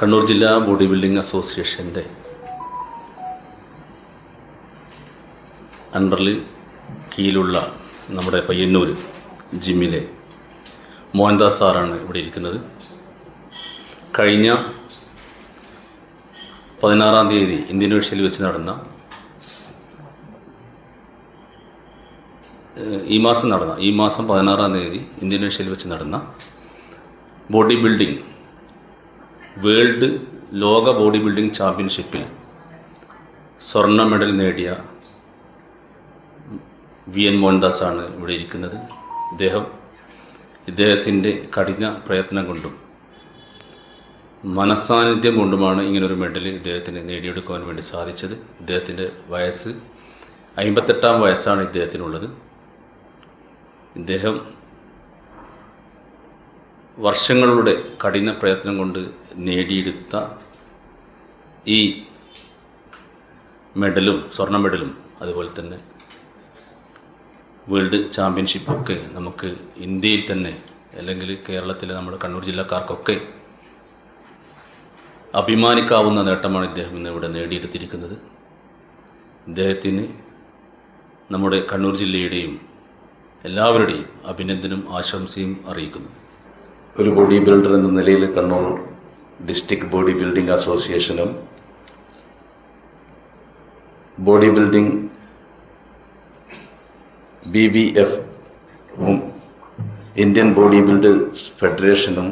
കണ്ണൂർ ജില്ലാ body building അസോസിയേഷന്റെ അണ്ടറിൽ കീഴിലുള്ള നമ്മുടെ പയ്യന്നൂർ ജിമ്മിലെ മോഹൻദാസ് സാറാണ് ഇവിടെ ഇരിക്കുന്നത്. കഴിഞ്ഞ പതിനാറാം തീയതി ഇന്ത്യൻ വെച്ച് നടന്ന ഈ മാസം നടന്ന ഈ മാസം പതിനാറാം തീയതി ഇന്ത്യൻ വെച്ച് നടന്ന ബോഡി ബിൽഡിംഗ് വേൾഡ് ലോക ബോഡി ബിൽഡിംഗ് ചാമ്പ്യൻഷിപ്പിൽ സ്വർണ മെഡൽ നേടിയ വി എൻ മോഹൻദാസാണ് ഇവിടെ ഇരിക്കുന്നത്. ഇദ്ദേഹം ഇദ്ദേഹത്തിന്റെ കഠിന പ്രയത്നം കൊണ്ടും മനസാന്നിധ്യം കൊണ്ടുമാണ് ഇങ്ങനൊരു മെഡൽ ഇദ്ദേഹത്തിന് നേടിയെടുക്കുവാൻ വേണ്ടി സാധിച്ചത്. ഇദ്ദേഹത്തിന്റെ വയസ്സ് അമ്പത്തെട്ടാം വയസ്സാണ് ഇദ്ദേഹത്തിനുള്ളത്. ഇദ്ദേഹം വർഷങ്ങളുടെ കഠിന പ്രയത്നം കൊണ്ട് നേടിയെടുത്ത ഈ മെഡലും സ്വർണ മെഡലും അതുപോലെ തന്നെ വേൾഡ് ചാമ്പ്യൻഷിപ്പൊക്കെ നമുക്ക് ഇന്ത്യയിൽ തന്നെ അല്ലെങ്കിൽ കേരളത്തിലെ നമ്മുടെ കണ്ണൂർ ജില്ലക്കാർക്കൊക്കെ അഭിമാനിക്കാവുന്ന നേട്ടമാണ് ഇദ്ദേഹം ഇന്ന് ഇവിടെ നേടിയെടുത്തിരിക്കുന്നത്. ഇദ്ദേഹത്തിന് നമ്മുടെ കണ്ണൂർ ജില്ലയുടെയും എല്ലാവരുടെയും അഭിനന്ദനം ആശംസയും അറിയിക്കുന്നു. ഒരു ബോഡി ബിൽഡർ എന്ന നിലയിൽ കണ്ണൂർ ഡിസ്ട്രിക്ട് ബോഡി ബിൽഡിംഗ് അസോസിയേഷനും ബോഡി ബിൽഡിംഗ് ബി ബി എഫും ഇന്ത്യൻ ബോഡി ബിൽഡേഴ്സ് ഫെഡറേഷനും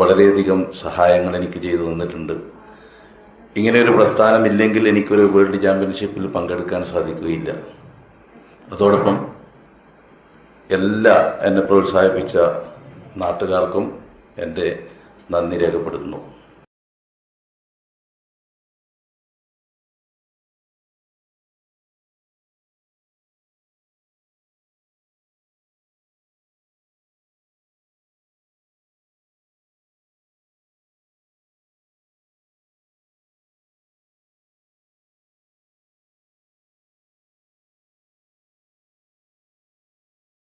വളരെയധികം സഹായങ്ങൾ എനിക്ക് ചെയ്തു തന്നിട്ടുണ്ട്. ഇങ്ങനെ ഒരു പ്രസ്ഥാനം ഇല്ലെങ്കിൽ എനിക്കൊരു വേൾഡ് ചാമ്പ്യൻഷിപ്പിൽ പങ്കെടുക്കാൻ സാധിക്കുകയില്ല. അതോടൊപ്പം എല്ലാ എന്നെ പ്രോത്സാഹിപ്പിച്ച നാട്ടുകാർക്കും എന്റെ നന്ദി രേഖപ്പെടുത്തുന്നു.